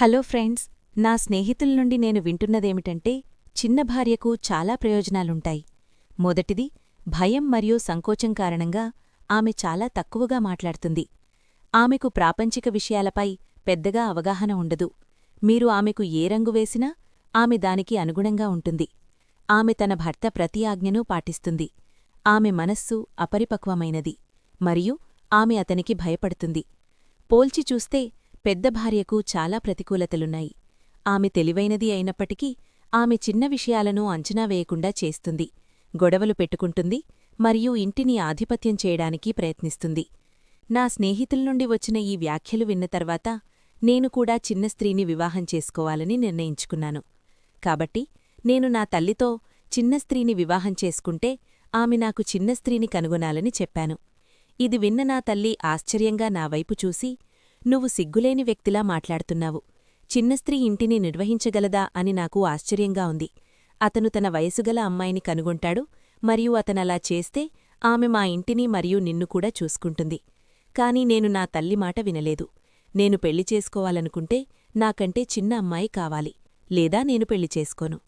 Hello friends నా స్నేహితుల నుండి నేను వింటున్నదేమిటంటే చిన్న భార్యకు చాలా ప్రయోజనాలుంటాయి. మొదటిది భయం మరియు సంకోచం కారణంగా ఆమె చాలా తక్కువగా మాట్లాడుతుంది. ఆమెకు ప్రాపంచిక విషయాలపై పెద్దగా అవగాహన ఉండదు. మీరు ఆమెకు ఏ రంగు వేసినా ఆమె దానికి అనుగుణంగా ఉంటుంది. ఆమె తన భర్త ప్రతి ఆజ్ఞనూ పాటిస్తుంది. ఆమె మనస్సు అపరిపక్వమైనది మరియు ఆమె అతనికి భయపడుతుంది. పోల్చి చూస్తే పెద్ద భార్యకు చాలా ప్రతికూలతలున్నాయి. ఆమె తెలివైనది అయినప్పటికీ ఆమె చిన్న విషయాలను అంచనా వేయకుండా చేస్తుంది. గొడవలు పెట్టుకుంటుంది మరియు ఇంటిని ఆధిపత్యం చేయడానికి ప్రయత్నిస్తుంది. నా స్నేహితుల నుండి వచ్చిన ఈ వ్యాఖ్యలు విన్న తర్వాత నేను కూడా చిన్న స్త్రీని వివాహం చేసుకోవాలని నిర్ణయించుకున్నాను. కాబట్టి నేను నా తల్లితో చిన్న స్త్రీని వివాహం చేసుకుంటే ఆమె నాకు చిన్న స్త్రీని కనుగొనాలని చెప్పాను. ఇది విన్న నా తల్లి ఆశ్చర్యంగా నా వైపు చూసి నువ్వు సిగ్గులేని వ్యక్తిలా మాట్లాడుతున్నావు. చిన్న స్త్రీ ఇంటిని నిర్వహించగలదా అని నాకు ఆశ్చర్యంగా ఉంది. అతను తన వయసుగల అమ్మాయిని కనుగొంటాడు మరియు అతనలా చేస్తే ఆమె మా ఇంటిని మరియు నిన్ను కూడా చూసుకుంటుంది. కాని నేను నా తల్లి మాట వినలేదు. నేను పెళ్ళి చేసుకోవాలనుకుంటే నాకంటే చిన్న అమ్మాయి కావాలి. లేదా నేను పెళ్ళి చేసుకోను.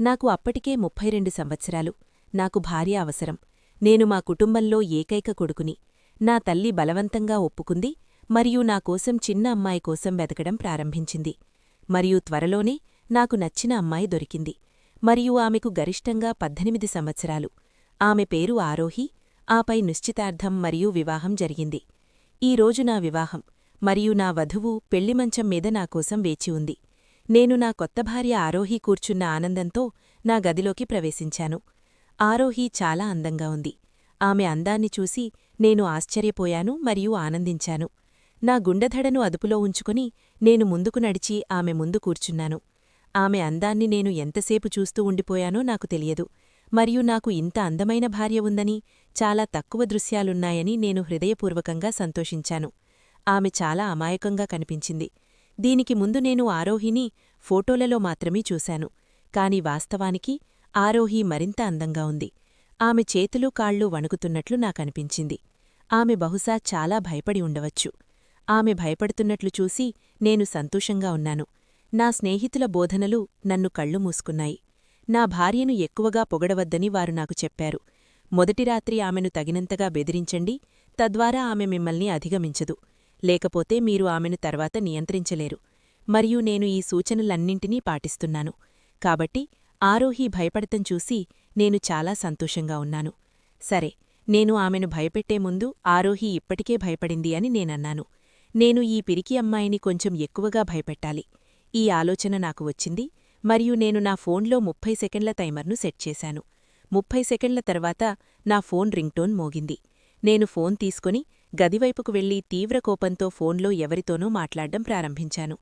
నాకు అప్పటికే ముప్పై రెండు సంవత్సరాలు. నాకు భార్య అవసరం. నేను మా కుటుంబంలో ఏకైక కొడుకుని. నా తల్లి బలవంతంగా ఒప్పుకుంది మరియు నా కోసం చిన్న అమ్మాయి కోసం వెతకడం ప్రారంభించింది. మరియు త్వరలోనే నాకు నచ్చిన అమ్మాయి దొరికింది. మరియు ఆమెకు గరిష్టంగా పద్దెనిమిది సంవత్సరాలు. ఆమె పేరు ఆరోహి ఆపై నిశ్చితార్థం మరియు వివాహం జరిగింది. ఈ రోజు నా వివాహం మరియు నా వధువు పెళ్ళిమంచం మీద నాకోసం వేచి ఉంది. నేను నా కొత్త భార్య ఆరోహి కూర్చున్న ఆనందంతో నా గదిలోకి ప్రవేశించాను. ఆరోహి చాలా అందంగా ఉంది. ఆమె అందాన్ని చూసి నేను ఆశ్చర్యపోయాను మరియు ఆనందించాను. నా గుండెధడను అదుపులో ఉంచుకుని నేను ముందుకు నడిచి ఆమె ముందు కూర్చున్నాను. ఆమె అందాన్ని నేను ఎంతసేపు చూస్తూ ఉండిపోయానో నాకు తెలియదు. మరియు నాకు ఇంత అందమైన భార్య ఉందని చాలా తక్కువ దృశ్యాలున్నాయని నేను హృదయపూర్వకంగా సంతోషించాను. ఆమె చాలా అమాయకంగా కనిపించింది. దీనికి ముందు నేను ఆరోహిని ఫోటోలలో మాత్రమే చూశాను. కాని వాస్తవానికి ఆరోహి మరింత అందంగా ఉంది. ఆమె చేతులు కాళ్ళు వణుకుతున్నట్లు నాకనిపించింది ఆమె బహుశా చాలా భయపడి ఉండవచ్చు. ఆమె భయపడుతున్నట్లు చూసి నేను సంతోషంగా ఉన్నాను. నా స్నేహితుల బోధనలు నన్ను కళ్ళు మూసుకున్నాయి. నా భార్యను ఎక్కువగా పొగడవద్దని వారు నాకు చెప్పారు. మొదటి రాత్రి ఆమెను తగినంతగా బెదిరించండి తద్వారా ఆమె మిమ్మల్ని అధిగమించదు. లేకపోతే మీరు ఆమెను తర్వాత నియంత్రించలేరు. మరియు నేను ఈ సూచనలన్నింటినీ పాటిస్తున్నాను. కాబట్టి ఆరోహి భయపడతం చూసి నేను చాలా సంతోషంగా ఉన్నాను. సరే నేను ఆమెను భయపెట్టే ముందు ఆరోహి ఇప్పటికే భయపడింది అని నేనన్నాను. నేను ఈ పిరికి అమ్మాయిని కొంచెం ఎక్కువగా భయపెట్టాలి. ఈ ఆలోచన నాకు వచ్చింది మరియు నేను నా ఫోన్లో ముప్పై సెకండ్ల టైమర్ను సెట్ చేశాను. ముప్పై సెకండ్ల తర్వాత నా ఫోన్ రింగ్టోన్ మోగింది. నేను ఫోన్ తీసుకుని గదివైపుకు వెళ్ళి తీవ్ర కోపంతో ఫోన్లో ఎవరితోనో మాట్లాడ్డం ప్రారంభించాను.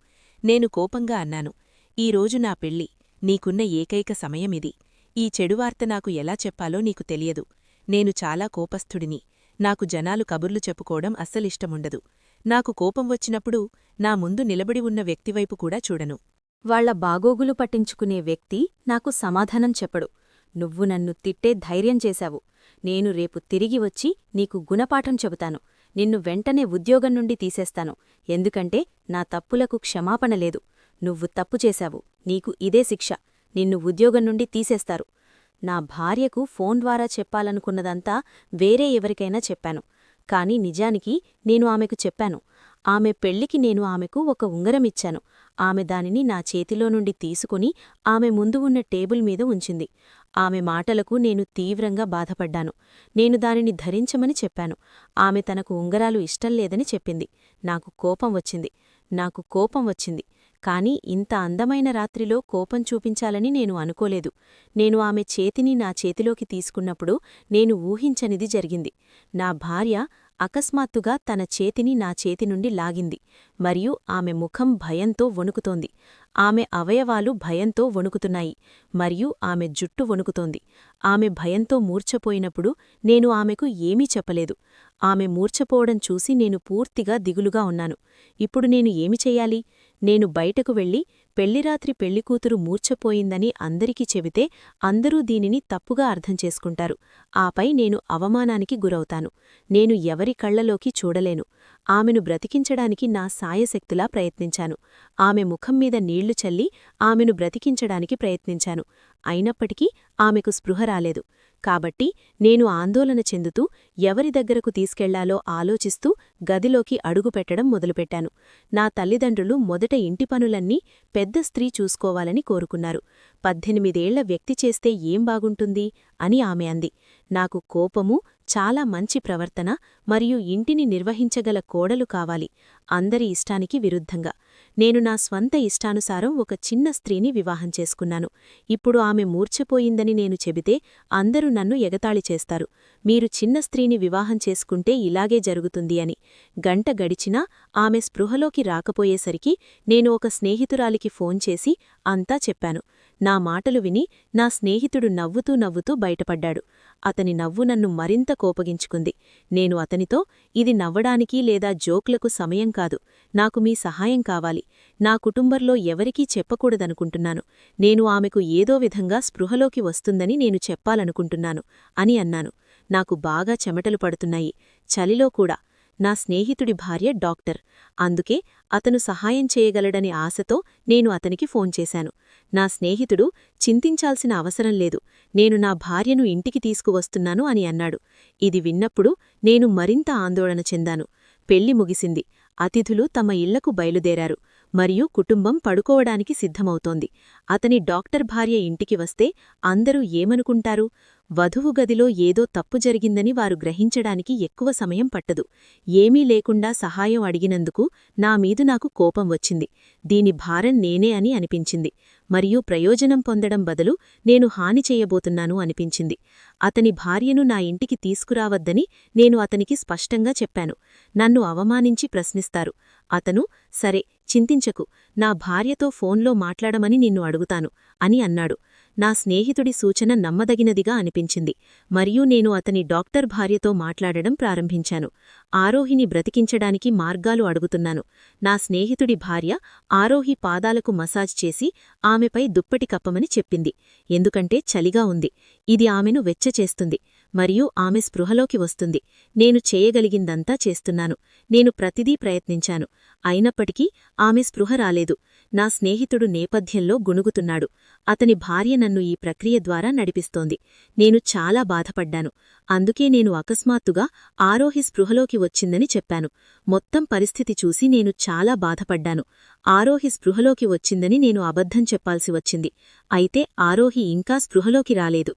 నేను కోపంగా అన్నాను ఈరోజు నా పెళ్ళి నీకున్న ఏకైక సమయమిది ఈ చెడువార్త నాకు ఎలా చెప్పాలో నీకు తెలియదు. నేను చాలా కోపస్థుడిని. నాకు జనాలు కబుర్లు చెప్పుకోవడం అస్సలిష్టముండదు. నాకు కోపం వచ్చినప్పుడు నా ముందు నిలబడి ఉన్న వ్యక్తివైపు కూడా చూడను. వాళ్ళ బాగోగులు పట్టించుకునే వ్యక్తి నాకు సమాధానం చెప్పడు. నువ్వు నన్ను తిట్టే ధైర్యం చేశావు. నేను రేపు తిరిగి వచ్చి నీకు గుణపాఠం చెబుతాను. నిన్ను వెంటనే ఉద్యోగం నుండి తీసేస్తాను. ఎందుకంటే నా తప్పులకు క్షమాపణ లేదు. నువ్వు తప్పు చేశావు. నీకు ఇదే శిక్ష. నిన్ను ఉద్యోగం నుండి తీసేస్తారు. నా భార్యకు ఫోన్ ద్వారా చెప్పాలనుకున్నదంతా వేరే ఎవరికైనా చెప్పాను. కాని నిజానికి నేను ఆమెకు చెప్పాను. ఆమె పెళ్ళికి నేను ఆమెకు ఒక ఉంగరమిచ్చాను ఆమె దానిని నా చేతిలో నుండి తీసుకుని ఆమె ముందు ఉన్న టేబుల్ మీద ఉంచింది. ఆమె మాటలకు నేను తీవ్రంగా బాధపడ్డాను. నేను దానిని ధరించమని చెప్పాను. ఆమె తనకు ఉంగరాలు ఇష్టంలేదని చెప్పింది. నాకు కోపం వచ్చింది. నాకు కోపం వచ్చింది. కాని ఇంత అందమైన రాత్రిలో కోపం చూపించాలని నేను అనుకోలేదు. నేను ఆమె చేతిని నా చేతిలోకి తీసుకున్నప్పుడు నేను ఊహించనిది జరిగింది. నా భార్య అకస్మాత్తుగా తన చేతిని నా చేతి నుండి లాగింది. మరియు ఆమె ముఖం భయంతో వణుకుతోంది. ఆమె అవయవాలు భయంతో వణుకుతున్నాయి. మరియు ఆమె జుట్టు వణుకుతోంది. ఆమె భయంతో మూర్ఛపోయినప్పుడు నేను ఆమెకు ఏమీ చెప్పలేదు. ఆమె మూర్ఛపోవడం చూసి నేను పూర్తిగా దిగులుగా ఉన్నాను. ఇప్పుడు నేను ఏమి చెయ్యాలి నేను బయటకు వెళ్ళి పెళ్ళిరాత్రి పెళ్ళికూతురు మూర్ఛపోయిందని అందరికీ చెబితే అందరూ దీనిని తప్పుగా అర్థం చేసుకుంటారు. ఆపై నేను అవమానానికి గురవుతాను. నేను ఎవరి కళ్ళలోకి చూడలేను. ఆమెను బ్రతికించడానికి నా సాయశక్తులా ప్రయత్నించాను. ఆమె ముఖం మీద నీళ్ళు చల్లి ఆమెను బ్రతికించడానికి ప్రయత్నించాను. అయినప్పటికీ ఆమెకు స్పృహ రాలేదు. కాబట్టి నేను ఆందోళన చెందుతూ ఎవరి దగ్గరకు తీసుకెళ్ళాలో ఆలోచిస్తూ గదిలోకి అడుగుపెట్టడం మొదలుపెట్టాను. నా తల్లిదండ్రులు మొదట ఇంటి పనులన్నీ పెద్ద స్త్రీ చూసుకోవాలని కోరుకున్నారు. పద్దెనిమిదేళ్ళ వ్యక్తి చేస్తే ఏం బాగుంటుంది? అని ఆమె అంది. నాకు కోపము చాలా మంచి ప్రవర్తన మరియు ఇంటిని నిర్వహించగల కోడలు కావాలి. అందరి ఇష్టానికి విరుద్ధంగా. నేను నా స్వంత ఇష్టానుసారం ఒక చిన్న స్త్రీని వివాహం చేసుకున్నాను. ఇప్పుడు ఆమె మూర్ఛపోయిందని నేను చెబితే అందరూ నన్ను ఎగతాళి చేస్తారు. మీరు చిన్న స్త్రీని వివాహం చేసుకుంటే ఇలాగే జరుగుతుంది అని. గంట గడిచినా ఆమె స్పృహలోకి రాకపోయేసరికి నేను ఒక స్నేహితురాలికి ఫోన్ చేసి అంతా చెప్పాను. నా మాటలు విని నా స్నేహితుడు నవ్వుతూ నవ్వుతూ బయటపడ్డాడు. అతని నవ్వు నన్ను మరింత కోపగించుకుంది. నేను అతనితో ఇది నవ్వడానికి లేదా జోక్లకు సమయం కాదు నాకు మీ సహాయం కావాలి. నా కుటుంబంలో ఎవరికీ చెప్పకూడదనుకుంటున్నాను. నేను ఆమెకు ఏదో విధంగా స్పృహలోకి వస్తుందని నేను చెప్పాలనుకుంటున్నాను అని అన్నాను. నాకు బాగా చెమటలు పడుతున్నాయి. చలిలో కూడా నా స్నేహితుడి భార్య డాక్టర్. అందుకే అతను సహాయం చేయగలడని ఆశతో నేను అతనికి ఫోన్ చేశాను. నా స్నేహితుడు చింతించాల్సిన అవసరం లేదు. నేను నా భార్యను ఇంటికి తీసుకువస్తున్నాను అని అన్నాడు. ఇది విన్నప్పుడు నేను మరింత ఆందోళన చెందాను. పెళ్ళి ముగిసింది. అతిథులు తమ ఇళ్ళకు బయలుదేరారు. మరియు కుటుంబం పడుకోవడానికి సిద్ధమవుతోంది. అతని డాక్టర్ భార్య ఇంటికి వస్తే అందరూ ఏమనుకుంటారు? వధువు గదిలో ఏదో తప్పు జరిగిందని వారు గ్రహించడానికి ఎక్కువ సమయం పట్టదు. ఏమీ లేకుండా సహాయం అడిగినందుకు నా మీదు నాకు కోపం వచ్చింది. దీని భారం నేనే అని అనిపించింది. మరియు ప్రయోజనం పొందడం బదులు నేను హాని చేయబోతున్నాను అనిపించింది. అతని భార్యను నా ఇంటికి తీసుకురావద్దని నేను అతనికి స్పష్టంగా చెప్పాను. నన్ను అవమానించి ప్రశ్నిస్తారు. అతను సరే చింతించకు. నా భార్యతో ఫోన్లో మాట్లాడమని నిన్ను అడుగుతాను అని అన్నాడు. నా స్నేహితుడి సూచన నమ్మదగినదిగా అనిపించింది. మరియు నేను అతని డాక్టర్ భార్యతో మాట్లాడడం ప్రారంభించాను. ఆరోహిని బ్రతికించడానికి మార్గాలు అడుగుతున్నాను. నా స్నేహితుడి భార్య ఆరోహి పాదాలకు మసాజ్ చేసి ఆమెపై దుప్పటి కప్పమని చెప్పింది. ఎందుకంటే చలిగా ఉంది. ఇది ఆమెను వెచ్చచేస్తుంది. మరియు ఆమె స్పృహలోకి వస్తుంది. నేను చేయగలిగిందంతా చేస్తున్నాను. నేను ప్రతిదీ ప్రయత్నించాను. అయినప్పటికీ ఆమె స్పృహ రాలేదు. నా స్నేహితుడు నేపథ్యంలో గుణుగుతున్నాడు. అతని భార్య నన్ను ఈ ప్రక్రియ ద్వారా నడిపిస్తోంది. నేను చాలా బాధపడ్డాను. అందుకే నేను అకస్మాత్తుగా ఆరోహి స్పృహలోకి వచ్చిందని చెప్పాను. మొత్తం పరిస్థితి చూసి నేను చాలా బాధపడ్డాను. ఆరోహి స్పృహలోకి వచ్చిందని నేను అబద్ధం చెప్పాల్సి వచ్చింది. అయితే ఆరోహి ఇంకా స్పృహలోకి రాలేదు.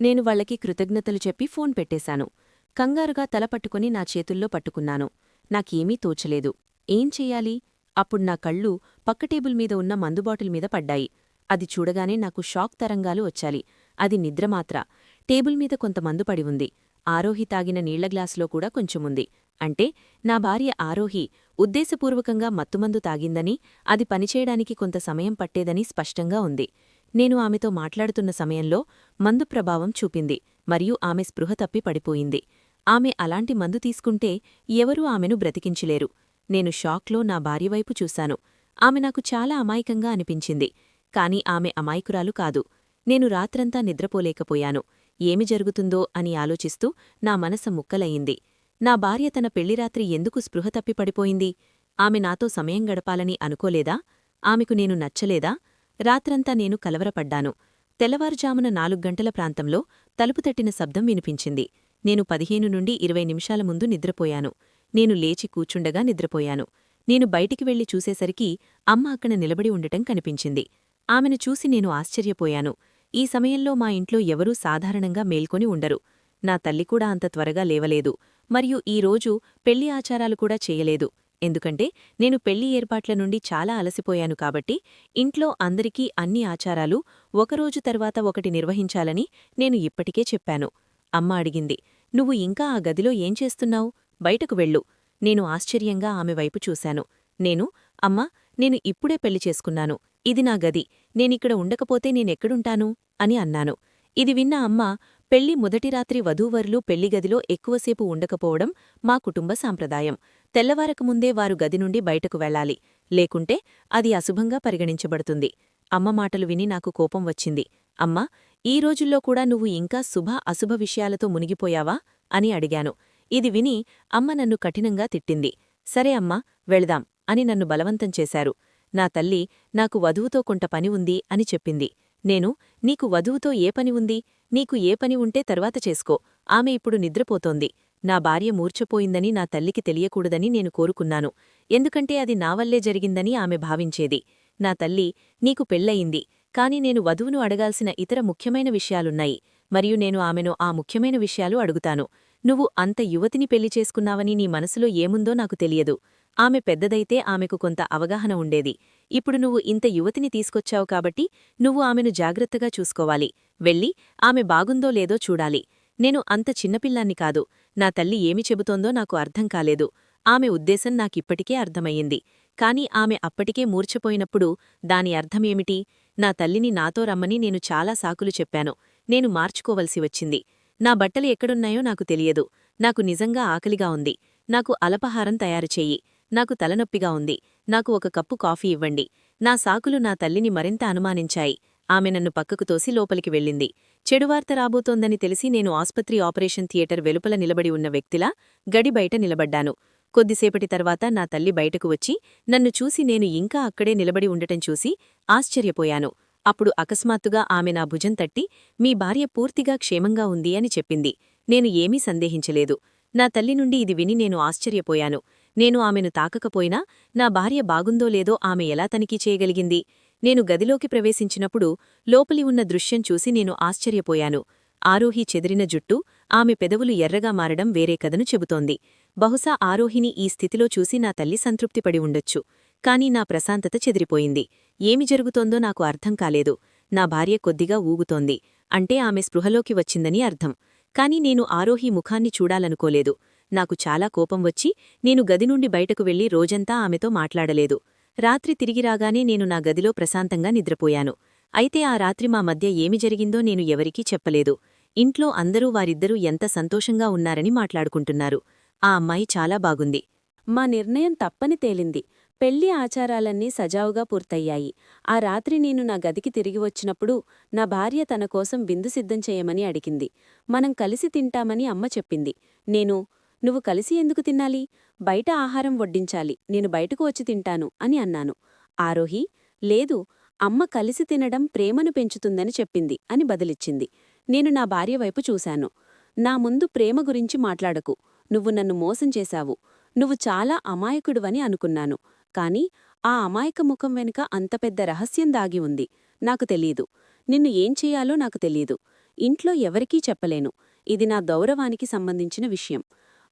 నేను వాళ్ళకి కృతజ్ఞతలు చెప్పి ఫోన్ పెట్టేశాను. కంగారుగా తల పట్టుకుని నా చేతుల్లో పట్టుకున్నాను. నాకేమీ తోచలేదు. ఏం చెయ్యాలి అప్పుడు నా కళ్ళు పక్క టేబుల్ మీద ఉన్న మందుబాటిల్ మీద పడ్డాయి. అది చూడగానే నాకు షాక్ తరంగాలు వచ్చాలి అది నిద్రమాత్ర టేబుల్ మీద కొంత మందు పడి ఉంది. ఆరోహి తాగిన నీళ్ళ గ్లాసులో కూడా కొంచెముంది అంటే నా భార్య ఆరోహి ఉద్దేశపూర్వకంగా మత్తుమందు తాగిందని అది పనిచేయడానికి కొంత సమయం పట్టేదని స్పష్టంగా ఉంది. నేను ఆమెతో మాట్లాడుతున్న సమయంలో మందు ప్రభావం చూపింది మరియు ఆమె స్పృహ తప్పి పడిపోయింది. ఆమె అలాంటి మందు తీసుకుంటే ఎవరూ ఆమెను బ్రతికించలేరు. నేను షాక్లో నా భార్యవైపు చూశాను. ఆమె నాకు చాలా అమాయకంగా అనిపించింది. కాని ఆమె అమాయకురాలు కాదు. నేను రాత్రంతా నిద్రపోలేకపోయాను. ఏమి జరుగుతుందో అని ఆలోచిస్తూ నా మనస ముక్కలయింది నా భార్య తన పెళ్ళిరాత్రి ఎందుకు స్పృహ తప్పి పడిపోయింది? ఆమె నాతో సమయం గడపాలని అనుకోలేదా? ఆమెకు నేను నచ్చలేదా? రాత్రంతా నేను కలవరపడ్డాను. తెల్లవారుజామున నాలుగు గంటల ప్రాంతంలో తలుపు తట్టిన శబ్దం వినిపించింది. నేను పదిహేను నుండి ఇరవై నిమిషాల ముందు నిద్రపోయాను. నేను లేచి కూచుండగా నిద్రపోయాను. నేను బయటికి వెళ్ళి చూసేసరికి అమ్మ అక్కడ నిలబడి ఉండటం కనిపించింది. ఆమెను చూసి నేను ఆశ్చర్యపోయాను. ఈ సమయంలో మా ఇంట్లో ఎవరూ సాధారణంగా మేల్కొని ఉండరు. నా తల్లి కూడా అంత త్వరగా లేవలేదు. మరియు ఈ రోజు పెళ్ళి ఆచారాలు కూడా చేయలేదు. ఎందుకంటే నేను పెళ్ళి ఏర్పాట్ల నుండి చాలా అలసిపోయాను కాబట్టి ఇంట్లో అందరికీ అన్ని ఆచారాలు ఒకరోజు తర్వాత ఒకటి నిర్వహించాలని నేను ఇప్పటికే చెప్పాను. అమ్మ అడిగింది నువ్వు ఇంకా ఆ గదిలో ఏం చేస్తున్నావు? బయటకు వెళ్ళు. నేను ఆశ్చర్యంగా ఆమె వైపు చూశాను. నేను అమ్మా నేను ఇప్పుడే పెళ్ళి చేసుకున్నాను. ఇది నా గది. నేనిక్కడ ఉండకపోతే నేనెక్కడుంటాను? అని అన్నాను. ఇది విన్న అమ్మ పెళ్ళి మొదటి రాత్రి వధూవరులు పెళ్ళిగదిలో ఎక్కువసేపు ఉండకపోవడం మా కుటుంబ సాంప్రదాయం. తెల్లవారకముందే వారు గది నుండి బయటకు వెళ్ళాలి. లేకుంటే అది అశుభంగా పరిగణించబడుతుంది. అమ్మ మాటలు విని నాకు కోపం వచ్చింది. అమ్మా ఈ రోజుల్లో కూడా నువ్వు ఇంకా శుభ అశుభ విషయాలతో మునిగిపోయావా? అని అడిగాను. ఇది విని అమ్మ నన్ను కఠినంగా తిట్టింది. సరే అమ్మా వెళదాం అని నన్ను బలవంతం చేశారు. నా తల్లి నాకు వధువుతో కొంట పని ఉంది అని చెప్పింది. నేను నీకు వధువుతో ఏ పని ఉంది? నీకు ఏ పని ఉంటే తర్వాత చేసుకో. ఆమె ఇప్పుడు నిద్రపోతోంది. నా భార్య మూర్ఛపోయిందని నా తల్లికి తెలియకూడదని నేను కోరుకున్నాను. ఎందుకంటే అది నా వల్లే జరిగిందని ఆమె భావించేది. నా తల్లి నీకు పెళ్ళయింది కాని నేను వధువును అడగాల్సిన ఇతర ముఖ్యమైన విషయాలున్నాయి. మరియు నేను ఆమెను ఆ ముఖ్యమైన విషయాలు అడుగుతాను. నువ్వు అంత యువతిని పెళ్ళి చేసుకున్నావని నీ మనసులో ఏముందో నాకు తెలియదు. ఆమె పెద్దదైతే ఆమెకు కొంత అవగాహన ఉండేది. ఇప్పుడు నువ్వు ఇంత యువతిని తీసుకొచ్చావు కాబట్టి నువ్వు ఆమెను జాగ్రత్తగా చూసుకోవాలి. వెళ్ళి ఆమె బాగుందో లేదో చూడాలి. నేను అంత చిన్నపిల్లాన్ని కాదు. నా తల్లి ఏమి చెబుతోందో నాకు అర్థం కాలేదు. ఆమె ఉద్దేశం నాకిప్పటికే అర్థమయ్యింది. కాని ఆమె అప్పటికే మూర్ఛపోయినప్పుడు దాని అర్థమేమిటి? నా తల్లిని నాతో రమ్మని నేను చాలా సాకులు చెప్పాను. నేను మార్చుకోవలసి వచ్చింది. నా బట్టలు ఎక్కడున్నాయో నాకు తెలియదు. నాకు నిజంగా ఆకలిగా ఉంది. నాకు అలపహారం తయారుచెయ్యి నాకు తలనొప్పిగా ఉంది. నాకు ఒక కప్పు కాఫీ ఇవ్వండి. నా సాకులు నా తల్లిని మరింత అనుమానించాయి. ఆమె నన్ను పక్కకు తోసి లోపలికి వెళ్ళింది. చెడువార్త రాబోతోందని తెలిసి నేను ఆస్పత్రి ఆపరేషన్ థియేటర్ వెలుపల నిలబడి ఉన్న వ్యక్తిలా గడి బయట నిలబడ్డాను. కొద్దిసేపటి తర్వాత నా తల్లి బయటకు వచ్చి నన్ను చూసి నేను ఇంకా అక్కడే నిలబడి ఉండటం చూసి ఆశ్చర్యపోయాను. అప్పుడు అకస్మాత్తుగా ఆమె నా భుజం తట్టి మీ భార్య పూర్తిగా క్షేమంగా ఉంది అని చెప్పింది. నేను ఏమీ సందేహించలేదు. నా తల్లి నుండి ఇది విని నేను ఆశ్చర్యపోయాను. నేను ఆమెను తాకకపోయినా నా భార్య బాగుందో లేదో ఆమె ఎలా తనిఖీ చేయగలిగింది? నేను గదిలోకి ప్రవేశించినప్పుడు లోపలి ఉన్న దృశ్యం చూసి నేను ఆశ్చర్యపోయాను. ఆరోహి చెదిరిన జుట్టు ఆమె పెదవులు ఎర్రగా మారడం వేరే కథను చెబుతోంది. బహుశా ఆరోహిని ఈ స్థితిలో చూసి నా తల్లి సంతృప్తిపడి ఉండొచ్చు. కాని నా ప్రశాంతత చెదిరిపోయింది. ఏమి జరుగుతోందో నాకు అర్థం కాలేదు. నా భార్య కొద్దిగా ఊగుతోంది. అంటే ఆమె స్పృహలోకి వచ్చిందని అర్థం. కాని నేను ఆరోహి ముఖాన్ని చూడాలనుకోలేదు. నాకు చాలా కోపం వచ్చి నేను గది నుండి బయటకు వెళ్ళి రోజంతా ఆమెతో మాట్లాడలేదు. రాత్రి తిరిగి రాగానే నేను నా గదిలో ప్రశాంతంగా నిద్రపోయాను. అయితే ఆ రాత్రి మా మధ్య ఏమి జరిగిందో నేను ఎవరికీ చెప్పలేదు. ఇంట్లో అందరూ వారిద్దరూ ఎంత సంతోషంగా ఉన్నారని మాట్లాడుకుంటున్నారు. ఆ అమ్మాయి చాలా బాగుంది. మా నిర్ణయం తప్పని తేలింది. పెళ్ళి ఆచారాలన్నీ సజావుగా పూర్తయ్యాయి. ఆ రాత్రి నేను నా గదికి తిరిగి వచ్చినప్పుడు నా భార్య తన కోసం బిందు సిద్ధం చేయమని అడిగింది. మనం కలిసి తింటామని అమ్మ చెప్పింది. నేను నువ్వు కలిసి ఎందుకు తినాలి? బయట ఆహారం వడ్డించాలి. నేను బయటకు వచ్చి తింటాను అని అన్నాను. ఆరోహి లేదు అమ్మ కలిసి తినడం ప్రేమను పెంచుతుందని చెప్పింది అని బదిలిచ్చింది. నేను నా భార్య వైపు చూశాను. నా ముందు ప్రేమ గురించి మాట్లాడకు. నువ్వు నన్ను మోసం చేశావు. నువ్వు చాలా అమాయకుడువని అనుకున్నాను. కాని ఆ అమాయక ముఖం వెనుక అంత పెద్ద రహస్యం దాగి ఉంది. నాకు తెలీదు. నిన్ను ఏం చెయ్యాలో నాకు తెలీదు. ఇంట్లో ఎవరికీ చెప్పలేను. ఇది నా గౌరవానికి సంబంధించిన విషయం.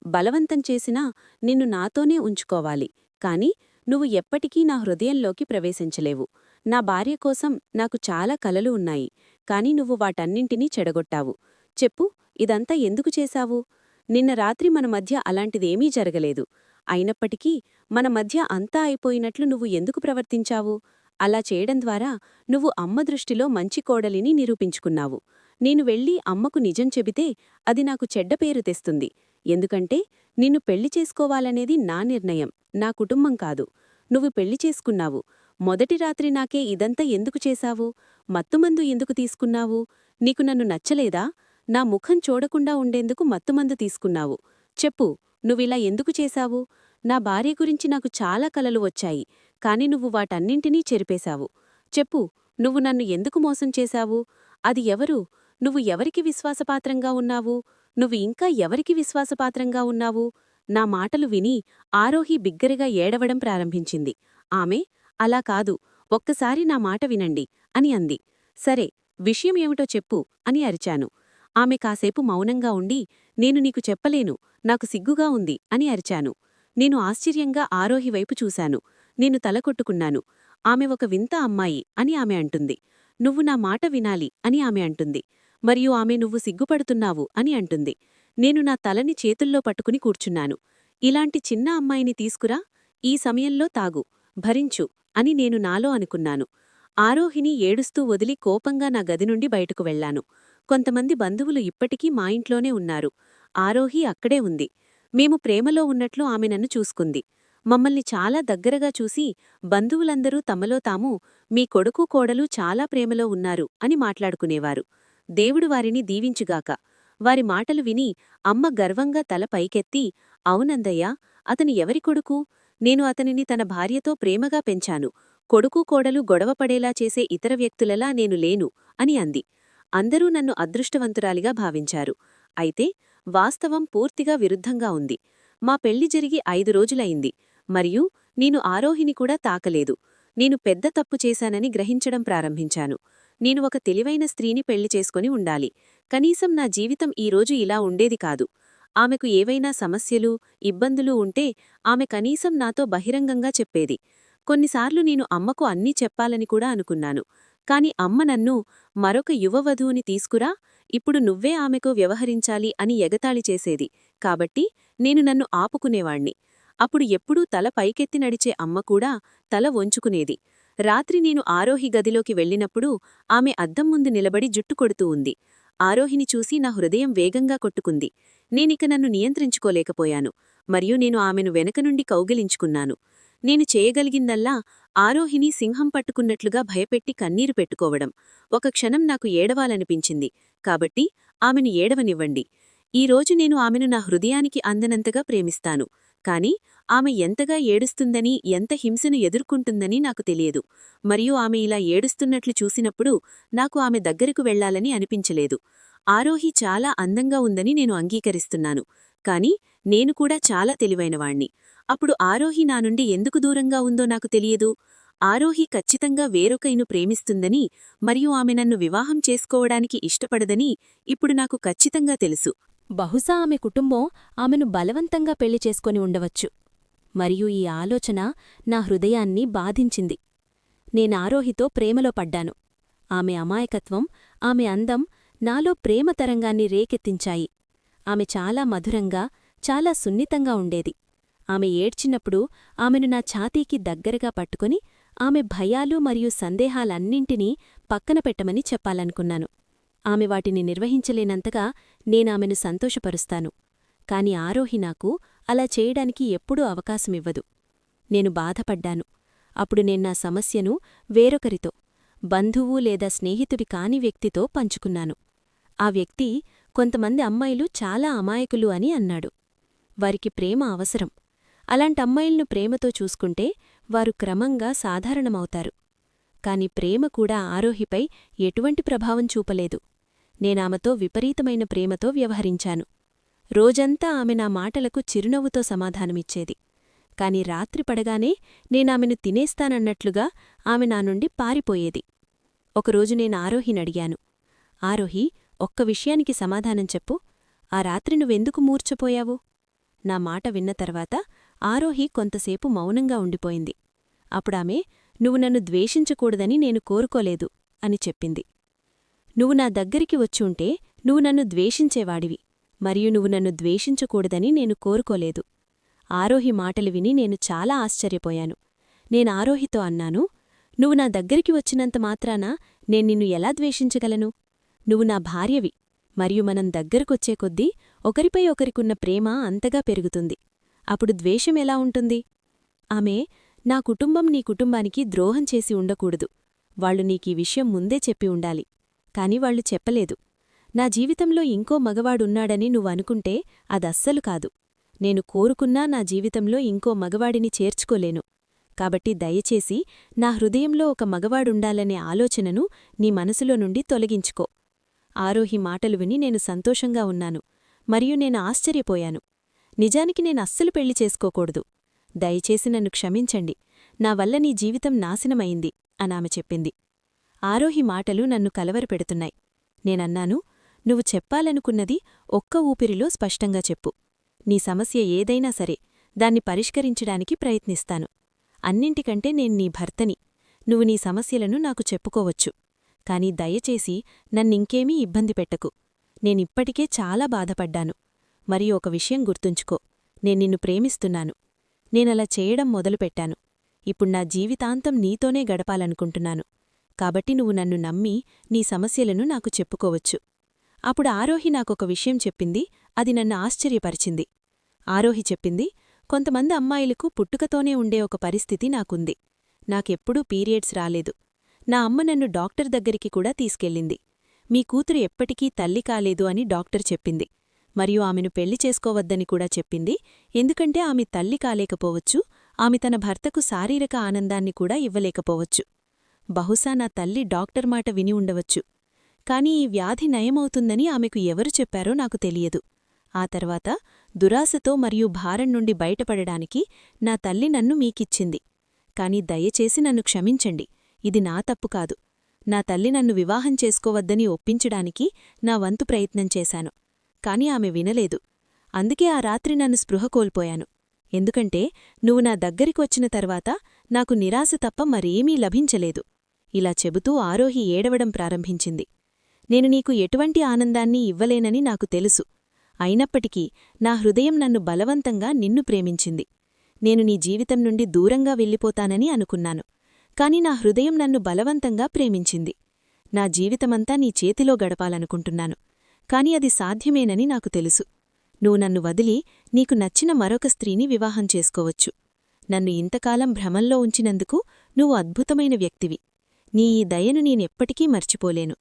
బలవంతం చేసినా నిన్ను నాతోనే ఉంచుకోవాలి. కాని నువ్వు ఎప్పటికీ నా హృదయంలోకి ప్రవేశించలేవు. నా భార్య కోసం నాకు చాలా కలలు ఉన్నాయి. కాని నువ్వు వాటన్నింటినీ చెడగొట్టావు. చెప్పు ఇదంతా ఎందుకు చేశావు? నిన్న రాత్రి మన మధ్య అలాంటిదేమీ జరగలేదు. అయినప్పటికీ మన మధ్య అంతా అయిపోయినట్లు నువ్వు ఎందుకు ప్రవర్తించావు? అలా చేయడం ద్వారా నువ్వు అమ్మ దృష్టిలో మంచి కోడలిని నిరూపించుకున్నావు. నేను వెళ్ళి అమ్మకు నిజం చెబితే అది నాకు చెడ్డ పేరు తెస్తుంది. ఎందుకంటే నిన్ను పెళ్ళి చేసుకోవాలనేది నా నిర్ణయం నా కుటుంబం కాదు. నువ్వు పెళ్ళి చేసుకున్నావు. మొదటి రాత్రి నాకే ఇదంతా ఎందుకు చేశావు? మత్తుమందు ఎందుకు తీసుకున్నావు? నీకు నన్ను నచ్చలేదా? నా ముఖం చూడకుండా ఉండేందుకు మత్తుమందు తీసుకున్నావు. చెప్పు నువ్విలా ఎందుకు చేశావు? నా భార్య గురించి నాకు చాలా కలలు వచ్చాయి కాని నువ్వు వాటన్నింటినీ చెరిపేశావు. చెప్పు నువ్వు నన్ను ఎందుకు మోసం చేశావు? అది ఎవరు? నువ్వు ఎవరికి విశ్వాసపాత్రంగా ఉన్నావు? నువ్వు ఇంకా ఎవరికి విశ్వాసపాత్రంగా ఉన్నావు? నా మాటలు విని ఆరోహి బిగ్గరగా ఏడవడం ప్రారంభించింది. ఆమె అలా కాదు ఒక్కసారి నా మాట వినండి అని అంది. సరే విషయం ఏమిటో చెప్పు అని అరిచాను. ఆమె కాసేపు మౌనంగా ఉండి నేను నీకు చెప్పలేను నాకు సిగ్గుగా ఉంది అని అరిచాను. నేను ఆశ్చర్యంగా ఆరోహి వైపు చూశాను. నేను తలకొట్టుకున్నాను ఆమె ఒక వింత అమ్మాయి అని ఆమె అంటుంది. నువ్వు నా మాట వినాలి అని ఆమె అంటుంది. మరియు ఆమె నువ్వు సిగ్గుపడుతున్నావు అని అంటుంది. నేను నా తలని చేతుల్లో పట్టుకుని కూర్చున్నాను. ఇలాంటి చిన్న అమ్మాయిని తీసుకురా ఈ సమయంలో తాగు భరించు అని నేను నాలో అనుకున్నాను. ఆరోహిని ఏడుస్తూ వదిలి కోపంగా నా గది నుండి బయటకు వెళ్ళాను కొంతమంది బంధువులు ఇప్పటికీ మా ఇంట్లోనే ఉన్నారు. ఆరోహి అక్కడే ఉంది. మేము ప్రేమలో ఉన్నట్లు ఆమె నన్ను చూసుకుంది. మమ్మల్ని చాలా దగ్గరగా చూసి బంధువులందరూ తమలో తాము మీ కొడుకు కోడలు చాలా ప్రేమలో ఉన్నారు అని మాట్లాడుకునేవారు. దేవుడు వారిని దీవించుగాక. వారి మాటలు విని అమ్మ గర్వంగా తల పైకెత్తి అవునందయ్యా అతని ఎవరి కొడుకు? నేను అతనిని తన భార్యతో ప్రేమగా పెంచాను. కొడుకు కోడలు గొడవపడేలా చేసే ఇతర వ్యక్తులలా నేను లేను అని అంది. అందరూ నన్ను అదృష్టవంతురాలిగా భావించారు. అయితే వాస్తవం పూర్తిగా విరుద్ధంగా ఉంది. మా పెళ్ళి జరిగి ఐదు రోజులైంది. మరియు నేను ఆరోహిని కూడా తాకలేదు. నేను పెద్ద తప్పు చేశానని గ్రహించడం ప్రారంభించాను. నేను ఒక తెలివైన స్త్రీని పెళ్ళి చేసుకుని ఉండాలి. కనీసం నా జీవితం ఈ రోజు ఇలా ఉండేది కాదు. ఆమెకు ఏవైనా సమస్యలు ఇబ్బందులు ఉంటే ఆమె కనీసం నాతో బహిరంగంగా చెప్పేది. కొన్నిసార్లు నేను అమ్మకు అన్నీ చెప్పాలని కూడా అనుకున్నాను. కాని అమ్మ నన్ను మరొక యువవధువుని తీసుకురా ఇప్పుడు నువ్వే ఆమెకు వ్యవహరించాలి అని ఎగతాళి చేసేది. కాబట్టి నేను నన్ను ఆపుకునేవాణ్ణి. అప్పుడు ఎప్పుడూ తల పైకెత్తి నడిచే అమ్మ కూడా తల వంచుకునేది. రాత్రి నేను ఆరోహి గదిలోకి వెళ్ళినప్పుడు ఆమె అద్దం ముందు నిలబడి జుట్టు కొడుతూ ఉంది. ఆరోహిని చూసి నా హృదయం వేగంగా కొట్టుకుంది. నేనిక నన్ను నియంత్రించుకోలేకపోయాను. మరియు నేను ఆమెను వెనక నుండి కౌగిలించుకున్నాను. నేను చేయగలిగిందల్లా ఆరోహిని సింహం పట్టుకున్నట్లుగా భయపెట్టి కన్నీరు పెట్టుకోవడం. ఒక క్షణం నాకు ఏడవాలనిపించింది. కాబట్టి ఆమెను ఏడవనివ్వండి. ఈ రోజు నేను ఆమెను నా హృదయానికి అందనంతగా ప్రేమిస్తాను. కాని ఆమె ఎంతగా ఏడుస్తుందని ఎంత హింసను ఎదుర్కొంటుందని నాకు తెలియదు. మరియు ఆమె ఇలా ఏడుస్తున్నట్లు చూసినప్పుడు నాకు ఆమె దగ్గరకు వెళ్ళాలని అనిపించలేదు. ఆరోహి చాలా అందంగా ఉందని నేను అంగీకరిస్తున్నాను. కాని నేను కూడా చాలా తెలివైనవాణ్ణి. అప్పుడు ఆరోహి నా నుండి ఎందుకు దూరంగా ఉందో నాకు తెలియదు. ఆరోహి ఖచ్చితంగా వేరొకైను ప్రేమిస్తుందని మరియు ఆమె నన్ను వివాహం చేసుకోవడానికి ఇష్టపడదని ఇప్పుడు నాకు ఖచ్చితంగా తెలుసు. బహుశా ఆమె కుటుంబం ఆమెను బలవంతంగా పెళ్ళి చేసుకొని ఉండవచ్చు. మరియు ఈ ఆలోచన నా హృదయాన్ని బాధించింది. నేనారోహితో ప్రేమలో పడ్డాను. ఆమె అమాయకత్వం ఆమె అందం నాలో ప్రేమ తరంగాన్ని రేకెత్తించాయి. ఆమె చాలా మధురంగా చాలా సున్నితంగా ఉండేది. ఆమె ఏడ్చినప్పుడు ఆమెను నా ఛాతీకి దగ్గరగా పట్టుకుని ఆమె భయాలు మరియు సందేహాలన్నింటినీ పక్కన పెట్టమని చెప్పాలనుకున్నాను. ఆమె వాటిని నిర్వహించలేనంతగా నేనామెను సంతోషపరుస్తాను. కాని ఆరోహి నాకు అలా చేయడానికి ఎప్పుడూ అవకాశమివ్వదు. నేను బాధపడ్డాను. అప్పుడు నేను నా సమస్యను వేరొకరితో బంధువు లేదా స్నేహితుడి కాని వ్యక్తితో పంచుకున్నాను. ఆ వ్యక్తి కొంతమంది అమ్మాయిలు చాలా అమాయకులు అని అన్నాడు. వారికి ప్రేమ అవసరం. అలాంటమ్మాయిల్ను ప్రేమతో చూసుకుంటే వారు క్రమంగా సాధారణమవుతారు. కాని ప్రేమ కూడా ఆరోహిపై ఎటువంటి ప్రభావం చూపలేదు. నేనామెతో విపరీతమైన ప్రేమతో వ్యవహరించాను. రోజంతా ఆమె నా మాటలకు చిరునవ్వుతో సమాధానమిచ్చేది. కాని రాత్రి పడగానే నేనామెను తినేస్తానన్నట్లుగా ఆమె నా నుండి పారిపోయేది. ఒకరోజు నేను ఆరోహినడిగాను ఆరోహి ఒక్క విషయానికి సమాధానం చెప్పు. ఆ రాత్రి నువ్వెందుకు మూర్చపోయావు నా మాట విన్న తర్వాత ఆరోహి కొంతసేపు మౌనంగా ఉండిపోయింది. అప్పుడామె నువ్వు నన్ను ద్వేషించకూడదని నేను కోరుకోలేదు అని చెప్పింది. నువ్వు నా దగ్గరికి వచ్చుంటే నువ్వు నన్ను ద్వేషించేవాడివి మరియు నువ్వు నన్ను ద్వేషించకూడదని నేను కోరుకోలేదు. ఆరోహి మాటలు విని నేను చాలా ఆశ్చర్యపోయాను. నేను ఆరోహితో అన్నాను నువ్వు నా దగ్గరికి వచ్చినంత మాత్రాన నేను నిన్ను ఎలా ద్వేషించగలను? నువ్వు నా భార్యవి మరియు మనం దగ్గరకొచ్చే కొద్దీ ఒకరిపై ఒకరికున్న ప్రేమ అంతగా పెరుగుతుంది. అప్పుడు ద్వేషం ఎలా ఉంటుంది? ఆమె నా కుటుంబం నీ కుటుంబానికి ద్రోహం చేసి ఉండకూడదు. వాళ్ళు నీకీ విషయం ముందే చెప్పి ఉండాలి. కాని వాళ్ళు చెప్పలేదు. నా జీవితంలో ఇంకో మగవాడున్నాడని నువ్వనుకుంటే అదస్సలు కాదు. నేను కోరుకున్నా నా జీవితంలో ఇంకో మగవాడిని చేర్చుకోలేను. కాబట్టి దయచేసి నా హృదయంలో ఒక మగవాడుండాలనే ఆలోచనను నీ మనసులో నుండి తొలగించుకో. ఆరోహి మాటలు విని నేను సంతోషంగా ఉన్నాను. మరియు నేను ఆశ్చర్యపోయాను. నిజానికి నేను అస్సలు పెళ్ళి చేసుకోకూడదు. దయచేసి నన్ను క్షమించండి. నా వల్ల నీ జీవితం నాశనమైంది అనామె చెప్పింది. ఆరోహి మాటలు నన్ను కలవరపెడుతున్నాయి. నేనన్నాను నువ్వు చెప్పాలనుకున్నది ఒక్క ఊపిరిలో స్పష్టంగా చెప్పు. నీ సమస్య ఏదైనా సరే దాన్ని పరిష్కరించడానికి ప్రయత్నిస్తాను. అన్నింటికంటే నేను నీ భర్తని. నువ్వు నీ సమస్యలను నాకు చెప్పుకోవచ్చు. కాని దయచేసి నన్నింకేమీ ఇబ్బంది పెట్టకు. నేనిప్పటికే చాలా బాధపడ్డాను. మరియు ఒక విషయం గుర్తుంచుకో. నేను నిన్ను ప్రేమిస్తున్నాను. నేనలా చేయడం మొదలుపెట్టాను. ఇప్పుడు నా జీవితాంతం నీతోనే గడపాలనుకుంటున్నాను. కాబట్టి నువ్వు నన్ను నమ్మి నీ సమస్యలను నాకు చెప్పుకోవచ్చు. అప్పుడు ఆరోహి నాకొక విషయం చెప్పింది అది నన్ను ఆశ్చర్యపరిచింది. ఆరోహి చెప్పింది కొంతమంది అమ్మాయిలకు పుట్టుకతోనే ఉండే ఒక పరిస్థితి నాకుంది. నాకెప్పుడూ పీరియడ్స్ రాలేదు. నా అమ్మ నన్ను డాక్టర్ దగ్గరికి కూడా తీసుకెళ్ళింది. మీ కూతురు ఎప్పటికీ తల్లి కాలేదు అని డాక్టర్ చెప్పింది. మరియు ఆమెను పెళ్ళి చేసుకోవద్దని కూడా చెప్పింది. ఎందుకంటే ఆమె తల్లి కాలేకపోవచ్చు ఆమె తన భర్తకు శారీరక ఆనందాన్ని కూడా ఇవ్వలేకపోవచ్చు. బహుశా నా తల్లి డాక్టర్ మాట విని ఉండవచ్చు. కాని ఈ వ్యాధి నయమవుతుందని ఆమెకు ఎవరు చెప్పారో నాకు తెలియదు. ఆ తర్వాత దురాశతో మరియు భారం నుండి బయటపడడానికి నా తల్లి నన్ను మీకిచ్చింది. కాని దయచేసి నన్ను క్షమించండి. ఇది నా తప్పు కాదు. నా తల్లి నన్ను వివాహం చేసుకోవద్దని ఒప్పించడానికి నా వంతు ప్రయత్నం చేశాను. కాని ఆమె వినలేదు. అందుకే ఆ రాత్రి నన్ను స్పృహ కోల్పోయాను. ఎందుకంటే నువ్వు నా దగ్గరికొచ్చిన తర్వాత నాకు నిరాశ తప్ప మరేమీ లభించలేదు. ఇలా చెబుతూ ఆరోహి ఏడవడం ప్రారంభించింది. నేను నీకు ఎటువంటి ఆనందాన్ని ఇవ్వలేనని నాకు తెలుసు. అయినప్పటికీ నా హృదయం నన్ను బలవంతంగా నిన్ను ప్రేమించింది. నేను నీ జీవితం నుండి దూరంగా వెళ్ళిపోతానని అనుకున్నాను. కాని నా హృదయం నన్ను బలవంతంగా ప్రేమించింది. నా జీవితమంతా నీ చేతిలో గడపాలనుకుంటున్నాను. కాని అది సాధ్యమేనని నాకు తెలుసు. నువ్వు నన్ను వదిలి నీకు నచ్చిన మరొక స్త్రీని వివాహం చేసుకోవచ్చు. నన్ను ఇంతకాలం భ్రమంలో ఉంచినందుకు నువ్వు అద్భుతమైన వ్యక్తివి. నీ ఈ దయను నేనెప్పటికీ మర్చిపోలేను.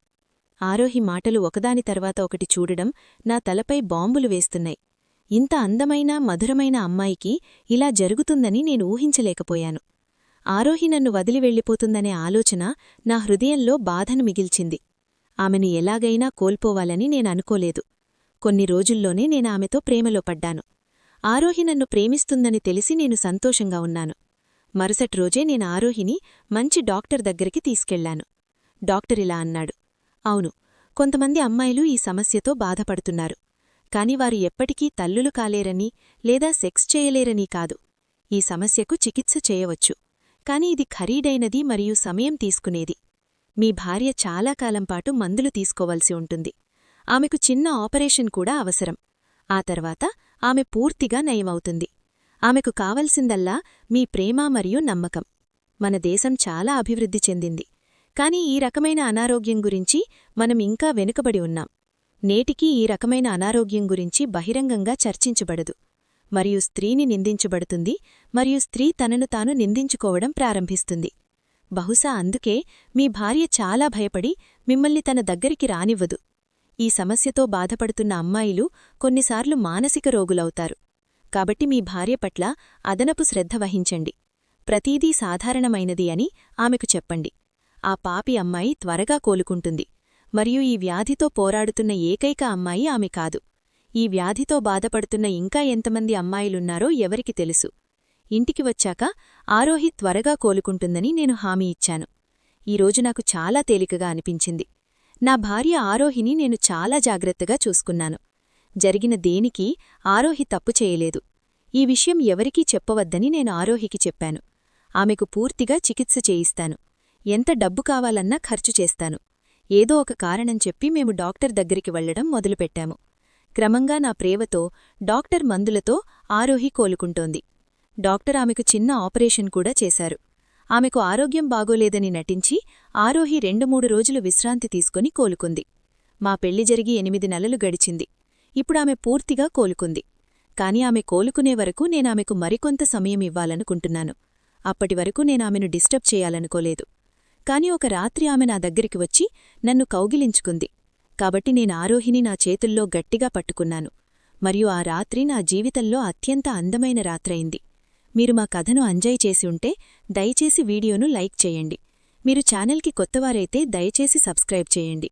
ఆరోహి మాటలు ఒకదాని తర్వాత ఒకటి చూడడం నా తలపై బాంబులు వేస్తున్నాయి. ఇంత అందమైన మధురమైన అమ్మాయికి ఇలా జరుగుతుందని నేను ఊహించలేకపోయాను. ఆరోహి నన్ను వదిలి వెళ్ళిపోతుందనే ఆలోచన నా హృదయంలో బాధను మిగిల్చింది. ఆమెను ఎలాగైనా కోల్పోవాలని నేననుకోలేదు కొన్ని రోజుల్లోనే నేనామెతో ప్రేమలో పడ్డాను. ఆరోహి నన్ను ప్రేమిస్తుందని తెలిసి నేను సంతోషంగా ఉన్నాను. మరుసటి రోజే నేను ఆరోహిని మంచి డాక్టర్ దగ్గరికి తీసుకెళ్ళాను. డాక్టరిలా అన్నాడు. అవును కొంతమంది అమ్మాయిలు ఈ సమస్యతో బాధపడుతున్నారు. కాని వారు ఎప్పటికీ తల్లులు కాలేరని లేదా సెక్స్ చేయలేరని కాదు. ఈ సమస్యకు చికిత్స చేయవచ్చు. కాని ఇది ఖరీడైనది మరియు సమయం తీసుకునేది. మీ భార్య చాలాకాలంపాటు మందులు తీసుకోవలసి ఉంటుంది. ఆమెకు చిన్న ఆపరేషన్ కూడా అవసరం. ఆ తర్వాత ఆమె పూర్తిగా నయమవుతుంది. ఆమెకు కావలసిందల్లా మీ ప్రేమ మరియు నమ్మకం. మన దేశం చాలా అభివృద్ధి చెందింది. కాని ఈ రకమైన అనారోగ్యం గురించి మనం ఇంకా వెనుకబడి ఉన్నాం. నేటికీ ఈ రకమైన అనారోగ్యం గురించి బహిరంగంగా చర్చించబడదు. మరియు స్త్రీని నిందించబడుతుంది మరియు స్త్రీ తనను తాను నిందించుకోవడం ప్రారంభిస్తుంది. బహుశా అందుకే మీ భార్య చాలా భయపడి మిమ్మల్ని తన దగ్గరికి రానివ్వదు. ఈ సమస్యతో బాధపడుతున్న అమ్మాయిలు కొన్నిసార్లు మానసిక రోగులవుతారు. కాబట్టి మీ భార్య పట్ల అదనపు శ్రద్ధ వహించండి. ప్రతీదీ సాధారణమైనది అని ఆమెకు చెప్పండి. ఆ పాపి అమ్మాయి త్వరగా కోలుకుంటుంది. మరియు ఈ వ్యాధితో పోరాడుతున్న ఏకైక అమ్మాయి ఆమె కాదు. ఈ వ్యాధితో బాధపడుతున్న ఇంకా ఎంతమంది అమ్మాయిలున్నారో ఎవరికి తెలుసు. ఇంటికి వచ్చాక ఆరోహి త్వరగా కోలుకుంటుందని నేను హామీ ఇచ్చాను. ఈరోజు నాకు చాలా తేలికగా అనిపించింది. నా భార్య ఆరోహిని నేను చాలా జాగ్రత్తగా చూసుకున్నాను. జరిగిన దేనికి ఆరోహి తప్పు చేయలేదు. ఈ విషయం ఎవరికీ చెప్పవద్దని నేను ఆరోహికి చెప్పాను. ఆమెకు పూర్తిగా చికిత్స చేయిస్తాను. ఎంత డబ్బు కావాలన్నా ఖర్చు చేస్తాను. ఏదో ఒక కారణం చెప్పి మేము డాక్టర్ దగ్గరికి వెళ్ళడం మొదలుపెట్టాము. క్రమంగా నా ప్రేవతో డాక్టర్ మందులతో ఆరోహి కోలుకుంటోంది. డాక్టర్ ఆమెకు చిన్న ఆపరేషన్ కూడా చేశారు. ఆమెకు ఆరోగ్యం బాగోలేదని నటించి ఆరోహి రెండు మూడు రోజులు విశ్రాంతి తీసుకుని కోలుకుంది. మా పెళ్ళి జరిగి ఎనిమిది నెలలు గడిచింది. ఇప్పుడామె పూర్తిగా కోలుకుంది. కాని ఆమె కోలుకునే వరకు నేనామెకు మరికొంత సమయం ఇవ్వాలనుకుంటున్నాను. అప్పటివరకు నేనామెను డిస్టర్బ్ చేయాలనుకోలేదు. కాని ఒక రాత్రి ఆమె నా దగ్గరికి వచ్చి నన్ను కౌగిలించుకుంది. కాబట్టి నేను ఆరోహిని నా చేతుల్లో గట్టిగా పట్టుకున్నాను. మరియు ఆ రాత్రి నా జీవితంలో అత్యంత అందమైన రాత్రయింది. మీరు మా కథను అంజయ్ చేసి ఉంటే దయచేసి వీడియోను లైక్ చేయండి. మీరు ఛానల్కి కొత్తవారైతే దయచేసి సబ్స్క్రైబ్ చేయండి.